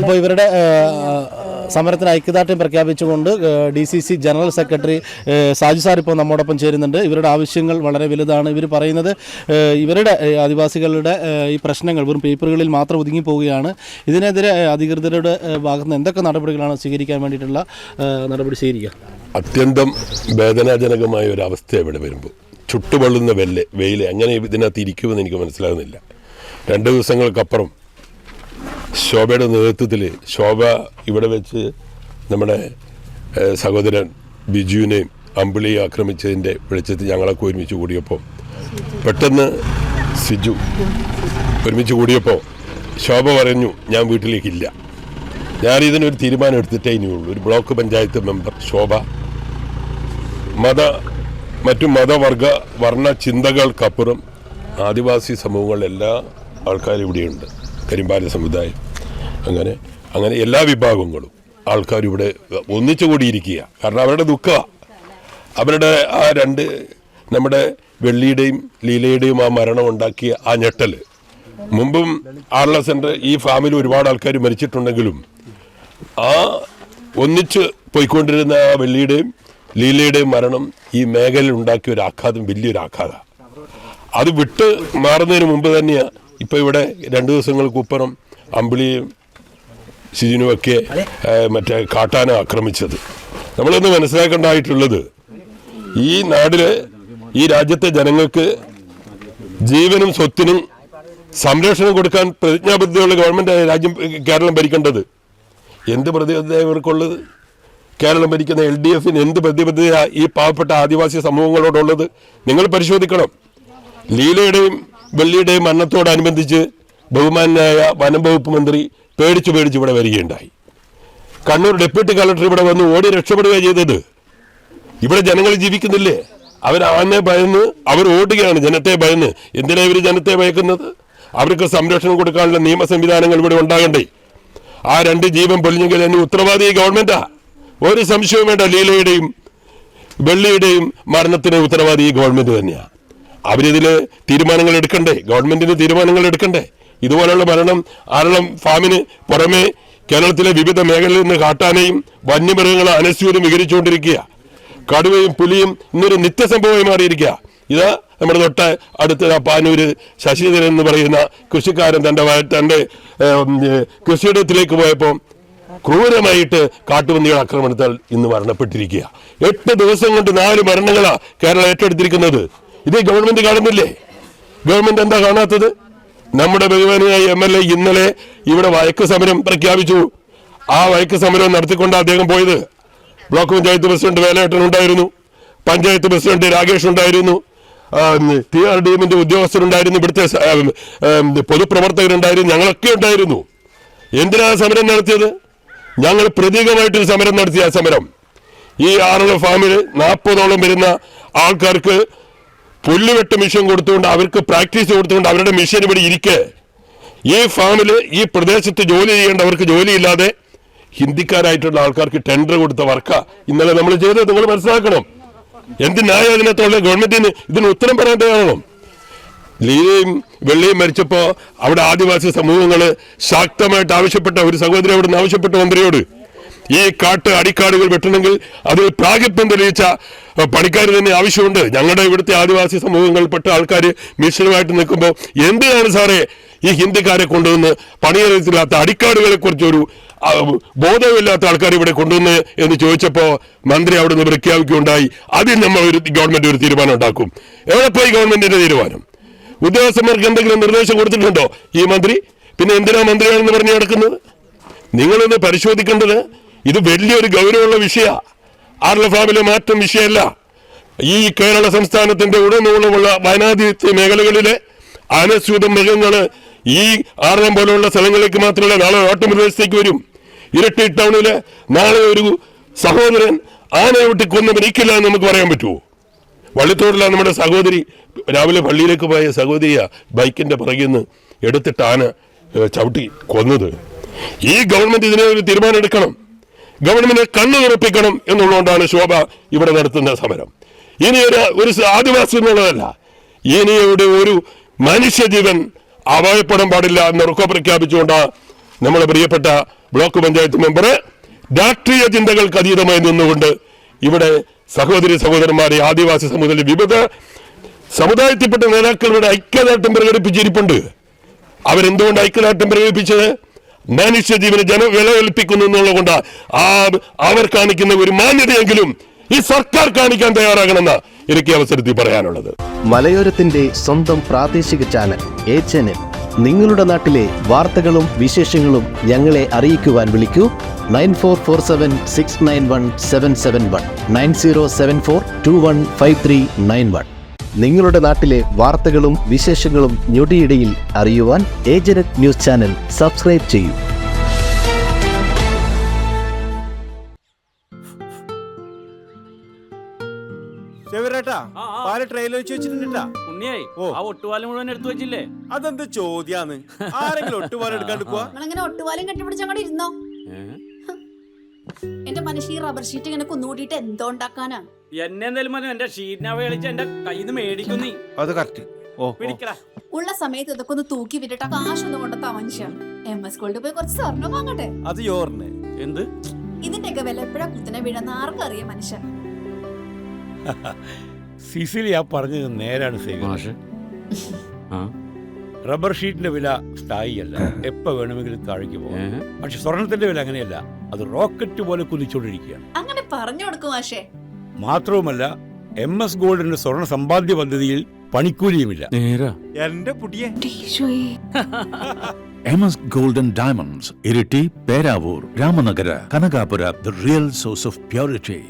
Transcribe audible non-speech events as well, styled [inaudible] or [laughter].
അപ്പോൾ ഇവരുടെ സമരത്തിന് ഐക്യദാർഢ്യം പ്രഖ്യാപിച്ചുകൊണ്ട് D C C general secretary Saju sir ഇപ്പോൾ നമ്മോടൊപ്പം ചേരുന്നുണ്ട്. ഇവരുടെ ആവശ്യങ്ങൾ വളരെ വലുതാണ്. ഇവർ പറയുന്നത് ഇവരുടെ ആദിവാസികളുടെ ഈ പ്രശ്നങ്ങൾ വെറും പേപ്പറുകളിൽ മാത്രം ഒതുങ്ങി പോവുകയാണ്. ഇതിനെതിരെ അധികൃതരുടെ ഏ, ഭാഗത്ത് നിന്ന് എന്തൊക്കെ നടപടികളാണ് സ്വീകരിക്കാൻ വേണ്ടിയിട്ടുള്ള നടപടി സ്വീകരിക്കുക? അത്യന്തം വേദനാജനകമായ ഒരു അവസ്ഥ ഇവിടെ വരുമ്പോൾ. ചുട്ടുപള്ളുന്ന വെല്ല് വെയിൽ എങ്ങനെ ഇതിനകത്ത് ഇരിക്കുമെന്ന് എനിക്ക് മനസ്സിലാകുന്നില്ല. രണ്ട് ദിവസങ്ങൾക്കപ്പുറം ശോഭയുടെ നേതൃത്വത്തിൽ ശോഭ ഇവിടെ വെച്ച് നമ്മുടെ സഹോദരൻ ബിജുവിനെയും അമ്പിളിയെ ആക്രമിച്ചതിന്റെ വെളിച്ചത്തിൽ ഞങ്ങളൊക്കെ ഒരുമിച്ച് കൂടിയപ്പോൾ പെട്ടെന്ന് സിജു ഒരുമിച്ച് കൂടിയപ്പോൾ ശോഭ പറഞ്ഞു ഞാൻ വീട്ടിലേക്കില്ല. ഞാൻ ഇതിനൊരു തീരുമാനം എടുത്തിട്ടേ ഇനിയുള്ളൂ. ഒരു ബ്ലോക്ക് പഞ്ചായത്ത് മെമ്പർ ശോഭ. മത മറ്റു മതവർഗ വർണ ചിന്തകൾക്കപ്പുറം ആദിവാസി സമൂഹങ്ങളിലെല്ലാ ആൾക്കാരും ഇവിടെയുണ്ട്. കരിമ്പാല സമുദായം. അങ്ങനെ അങ്ങനെ എല്ലാ വിഭാഗങ്ങളും ആൾക്കാർ ഇവിടെ ഒന്നിച്ചു കൂടിയിരിക്കുക. കാരണം അവരുടെ ദുഃഖ അവരുടെ ആ രണ്ട് നമ്മുടെ വെള്ളിയുടെയും ലീലയുടെയും ആ മരണം ഉണ്ടാക്കിയ ആ ഞെട്ടൽ. മുമ്പും ആർല സെന്റർ ഈ ഫാമിൽ ഒരുപാട് ആൾക്കാർ മരിച്ചിട്ടുണ്ടെങ്കിലും ആ ഒന്നിച്ച് പോയിക്കൊണ്ടിരുന്ന ആ വെള്ളിയുടെയും ലീലയുടെയും മരണം ഈ മേഖലയിൽ ഉണ്ടാക്കിയ ഒരു ആഘാതം വലിയൊരു ആഘാതമാണ് അത് വിട്ട് മാറുന്നതിന് മുമ്പ് തന്നെയാണ് ഇപ്പോൾ ഇവിടെ രണ്ട് ദിവസങ്ങൾക്ക് അമ്പിളിയും ഷിജിനുമൊക്കെ മറ്റേ കാട്ടാന ആക്രമിച്ചത്. നമ്മളൊന്ന് മനസ്സിലാക്കേണ്ടതായിട്ടുള്ളത് ഈ നാടിൽ ഈ രാജ്യത്തെ ജനങ്ങൾക്ക് ജീവനും സ്വത്തിനും സംരക്ഷണം കൊടുക്കാൻ പ്രതിജ്ഞാബദ്ധതയുള്ള ഗവൺമെന്റ് രാജ്യം കേരളം ഭരിക്കേണ്ടത് എന്ത് പ്രതിബദ്ധത ഇവർക്കുള്ളത്? കേരളം ഭരിക്കുന്ന എൽ ഡി എഫിന് എന്ത് പ്രതിബദ്ധത ഈ പാവപ്പെട്ട ആദിവാസി സമൂഹങ്ങളോടുള്ളത്? നിങ്ങൾ പരിശോധിക്കണം. ലീലയുടെയും വെള്ളിയുടെയും മരണത്തോടനുബന്ധിച്ച് ബഹുമാനായ വനം വകുപ്പ് മന്ത്രി പേടിച്ചു പേടിച്ച് ഇവിടെ വരികയുണ്ടായി. കണ്ണൂർ ഡെപ്യൂട്ടി കളക്ടർ ഇവിടെ വന്ന് ഓടി രക്ഷപ്പെടുകയാണ് ചെയ്തത്. ഇവിടെ ജനങ്ങൾ ജീവിക്കുന്നില്ലേ? അവർ ആനെ ഭയന്ന് അവർ ഓടുകയാണ് ജനത്തെ ഭയന്ന്. എന്തിനാ ഇവർ ജനത്തെ ഭയക്കുന്നത്? അവർക്ക് സംരക്ഷണം കൊടുക്കാനുള്ള നിയമ സംവിധാനങ്ങൾ ഇവിടെ ഉണ്ടാകണ്ടേ? ആ രണ്ട് ജീവൻ പൊലിഞ്ഞെങ്കിൽ അതിന് ഉത്തരവാദി ഗവൺമെന്റാ. ഒരു സംശയവും വേണ്ട ലീലയുടെയും വെള്ളിയുടെയും മരണത്തിന് ഉത്തരവാദി ഗവൺമെന്റ് തന്നെയാണ് അവരിതിൽ തീരുമാനങ്ങൾ എടുക്കണ്ടേ? ഗവൺമെന്റിന് തീരുമാനങ്ങൾ എടുക്കണ്ടേ? ഇതുപോലുള്ള മരണം ആരളം ഫാമിന് പുറമെ കേരളത്തിലെ വിവിധ മേഖലയിൽ നിന്ന് കാട്ടാനയും വന്യമൃഗങ്ങളെ അനശ്വരും വികരിച്ചുകൊണ്ടിരിക്കുക കടുവയും പുലിയും ഇന്നൊരു നിത്യസംഭവമായി മാറിയിരിക്കുക. ഇത് നമ്മുടെ തൊട്ട് അടുത്ത പാനൂര് ശശിധരൻ എന്ന് പറയുന്ന കൃഷിക്കാരൻ തന്റെ തന്റെ കൃഷിയിടത്തിലേക്ക് പോയപ്പോൾ ക്രൂരമായിട്ട് കാട്ടുപന്നിയുടെ ആക്രമണത്താൽ ഇന്ന് മരണപ്പെട്ടിരിക്കുക. എട്ട് ദിവസം കൊണ്ട് നാല് മരണങ്ങളാണ് കേരളം ഏറ്റെടുത്തിരിക്കുന്നത്. ഇത് ഗവൺമെന്റ് കാണുന്നില്ലേ? ഗവൺമെന്റ് എന്താ കാണാത്തത്? നമ്മുടെ ബഹുമാനിയായ എം എൽ എ ഇന്നലെ ഇവിടെ വഴക്ക് സമരം പ്രഖ്യാപിച്ചു. ആ വഴക്ക് സമരം നടത്തിക്കൊണ്ട് അദ്ദേഹം പോയത്. ബ്ലോക്ക് പഞ്ചായത്ത് പ്രസിഡന്റ് വേലയേട്ടൻ ഉണ്ടായിരുന്നു. പഞ്ചായത്ത് പ്രസിഡന്റ് രാകേഷ് ഉണ്ടായിരുന്നു. ടി ആർ ഡി എമ്മിന്റെ ഉദ്യോഗസ്ഥരുണ്ടായിരുന്നു. ഇവിടുത്തെ പൊതുപ്രവർത്തകരുണ്ടായിരുന്നു. ഞങ്ങളൊക്കെ ഉണ്ടായിരുന്നു. എന്തിനാ സമരം നടത്തിയത്? ഞങ്ങൾ പ്രതീകമായിട്ടൊരു സമരം നടത്തിയ സമരം. ഈ ആറുള്ള ഫാമിൽ നാൽപ്പതോളം വരുന്ന ആൾക്കാർക്ക് പുല്ലുവെട്ട് മിഷൻ കൊടുത്തുകൊണ്ട് അവർക്ക് പ്രാക്ടീസ് കൊടുത്തുകൊണ്ട് അവരുടെ മിഷൻ ഇവിടെ ഇരിക്കെ. ഈ ഫാമിൽ ഈ പ്രദേശത്ത് ജോലി ചെയ്യേണ്ടവർക്ക് ജോലിയില്ലാതെ ഹിന്ദിക്കാരായിട്ടുള്ള ആൾക്കാർക്ക് ടെൻഡർ കൊടുത്ത വർക്കാ. ഇന്നലെ നമ്മൾ ചെയ്തത് നിങ്ങൾ മനസ്സിലാക്കണം. എന്തിനായ അതിനകത്തുള്ള ഗവൺമെന്റിന് ഇതിന് ഉത്തരം പറയാൻ തയ്യാറാണോ ലീലയും വെള്ളിയും മരിച്ചപ്പോ അവിടെ ആദിവാസി സമൂഹങ്ങൾ ശക്തമായിട്ട് ആവശ്യപ്പെട്ട ഒരു സഹോദരി അവിടെ നിന്ന് ആവശ്യപ്പെട്ട മന്ത്രിയോട് ഈ കാട്ട് അടിക്കാടുകൾ വെട്ടണമെങ്കിൽ അതിൽ പ്രാഗത്വം തെളിയിച്ച പണിക്കാർ തന്നെ ആവശ്യമുണ്ട്. ഞങ്ങളുടെ ഇവിടുത്തെ ആദിവാസി സമൂഹങ്ങളിൽപ്പെട്ട ആൾക്കാർ മിഷനുമായിട്ട് നിൽക്കുമ്പോൾ എന്തിനാണ് സാറേ ഈ ഹിന്ദിക്കാരെ കൊണ്ടുവന്ന് പണിയറിയത്തില്ലാത്ത അടിക്കാടുകളെ കുറിച്ചൊരു ബോധമില്ലാത്ത ആൾക്കാർ ഇവിടെ കൊണ്ടുവന്ന് എന്ന് ചോദിച്ചപ്പോൾ മന്ത്രി അവിടെ നിന്ന് പ്രഖ്യാപിക്കുകയുണ്ടായി. അതിൽ നമ്മൾ ഒരു ഗവൺമെന്റ് ഒരു തീരുമാനം ഉണ്ടാക്കും. എവിടെ പോയി ഗവൺമെന്റിന്റെ തീരുമാനം? ഉദ്യോഗസ്ഥന്മാർക്ക് എന്തെങ്കിലും നിർദ്ദേശം കൊടുത്തിട്ടുണ്ടോ ഈ മന്ത്രി? പിന്നെ എന്തിനാ മന്ത്രിയാണെന്ന് പറഞ്ഞു നടക്കുന്നത്? നിങ്ങളൊന്ന് പരിശോധിക്കേണ്ടത് ഇത് വലിയൊരു ഗൗരവമുള്ള വിഷയ. ആർല ഫാമിലെ മാറ്റം വിഷയമല്ല. ഈ കേരള സംസ്ഥാനത്തിന്റെ ഉടനീളമുള്ള വനാതിർത്തി മേഖലകളിലെ അനസ്യൂത മൃഗങ്ങൾ ഈ ആറളം പോലുള്ള സ്ഥലങ്ങളിലേക്ക് മാത്രമല്ല നാളെ ഓട്ടമൃഗത്തേക്ക് വരും. ഇരട്ടി ടൗണിൽ നാളെ ഒരു സഹോദരൻ ആനയെ വിട്ട് കൊന്നു മരിക്കില്ല എന്ന് നമുക്ക് പറയാൻ പറ്റുമോ? വള്ളിത്തോടിലാണ് നമ്മുടെ സഹോദരി. രാവിലെ പള്ളിയിലേക്ക് പോയ സഹോദരിയ ബൈക്കിന്റെ പുറകിൽ നിന്ന് എടുത്തിട്ട് ആന ചവിട്ടി കൊന്നത്. ഈ ഗവൺമെന്റ് ഇതിനെ ഒരു തീരുമാനം എടുക്കണം ഗവൺമെന്റ് കണ്ണു തുറപ്പിക്കണം എന്നുള്ളതുകൊണ്ടാണ് ശോഭ ഇവിടെ നടത്തുന്ന സമരം. ഇനി ഒരു ഒരു ആദിവാസി എന്നുള്ളതല്ല. ഇനി ഇവിടെ ഒരു മനുഷ്യജീവൻ അപായപ്പെടാൻ പാടില്ല എന്ന് ഉറക്കം പ്രഖ്യാപിച്ചുകൊണ്ടാണ് നമ്മളെ പ്രിയപ്പെട്ട ബ്ലോക്ക് പഞ്ചായത്ത് മെമ്പർ രാഷ്ട്രീയ ചിന്തകൾക്ക് അതീതമായി നിന്നുകൊണ്ട് ഇവിടെ സഹോദരി സഹോദരന്മാരെ ആദിവാസി സമുദായ വിവിധ സമുദായത്തിൽപ്പെട്ട നേതാക്കളുടെ ഐക്യദാർഢ്യം പ്രകടിപ്പിച്ചിരിപ്പുണ്ട്. അവരെന്തുകൊണ്ട് ഐക്യദാർഢ്യം പ്രകടിപ്പിച്ചത്? മനുഷ്യജീവന് ജന വില കൽപ്പിക്കുന്നു എന്നുള്ളതുകൊണ്ട് ആ അവർ കാണിക്കുന്ന ഒരു മാന്യതയെങ്കിലും ഈ സർക്കാർ കാണിക്കാൻ തയ്യാറാകണമെന്ന് എനിക്ക് അവസരത്തിൽ പറയാനുള്ളത്. മലയോരത്തിന്റെ സ്വന്തം പ്രാദേശിക ചാനൽ എ ചാനൽ. നിങ്ങളുടെ നാട്ടിലെ വാർത്തകളും വിശേഷങ്ങളും ഞങ്ങളെ അറിയിക്കുവാൻ വിളിക്കൂ. Nine four four seven six nine one seven seven one. Nine zero seven four two one five three nine one. നിങ്ങളുടെ നാട്ടിലെ വാർത്തകളും വിശേഷങ്ങളും ഞൊടിയിടയിൽ അറിയുവാൻ ഏജനറ്റ് ന്യൂസ് ചാനൽ സബ്സ്ക്രൈബ് ചെയ്യൂ. അതെന്ത് ചോദ്യാന്ന്? ആരെങ്കിലും ഒട്ടുപാലം ഒട്ടുപാലും ഇരുന്നോ? എന്റെ മനുഷ്യ ഈ റബ്ബർ ഷീറ്റ് ഇങ്ങനെ കുന്നുകൂടിയിട്ട് എന്തോ ഉണ്ടാക്കാനാ? എന്നെ എന്തായാലും മതി എന്റെ ഷീറ്റിനാവ കളിച്ച് എന്റെ കയ്യിൽ നിന്ന് മേടിക്കും നീ. അത് കറക്റ്റ്. ഓ പിടിക്കടാ. ഉള്ള സമയത്ത് ഇതൊക്കെ ഒന്ന് തൂക്കി വിട്ടിട്ട് കാശൊന്നും കൊണ്ടത്തെ മനുഷ്യ. എം എസ് ഗോൾഡ് പോയി കുറച്ച് സ്വർണം വാങ്ങട്ടെ. അത് യോറിന്. എന്ത്? ഇതിന്റെയൊക്കെ വില എപ്പോഴാ കുത്തിനെ വീഴുന്ന ആർക്കും അറിയാം മനുഷ്യ. [laughs] സിസിലി ആ പറഞ്ഞത് നേരാണ് സേവ ആ? റബ്ബർ ഷീറ്റിന്റെ വില സ്ഥായിയല്ല. [laughs] എപ്പോ വേണമെങ്കിലും താഴേക്ക് പോകാം. പക്ഷെ സ്വർണത്തിന്റെ വില അങ്ങനെയല്ല. അത് റോക്കറ്റ് പോലെ കുതിച്ചുകൊണ്ടിരിക്കുകയാണ് അങ്ങനെ പറഞ്ഞു കൊടുക്കും മാഷേ. മാത്രവുമല്ല എം എസ് ഗോൾഡിന്റെ സ്വർണ സമ്പാദ്യ പദ്ധതിയിൽ പണിക്കൂലിയുമില്ല. നേരാ. എന്റെ പുടിയെ. M S golden diamonds Iritty Peravoor Ramanagara Kanakapura the real source of purity.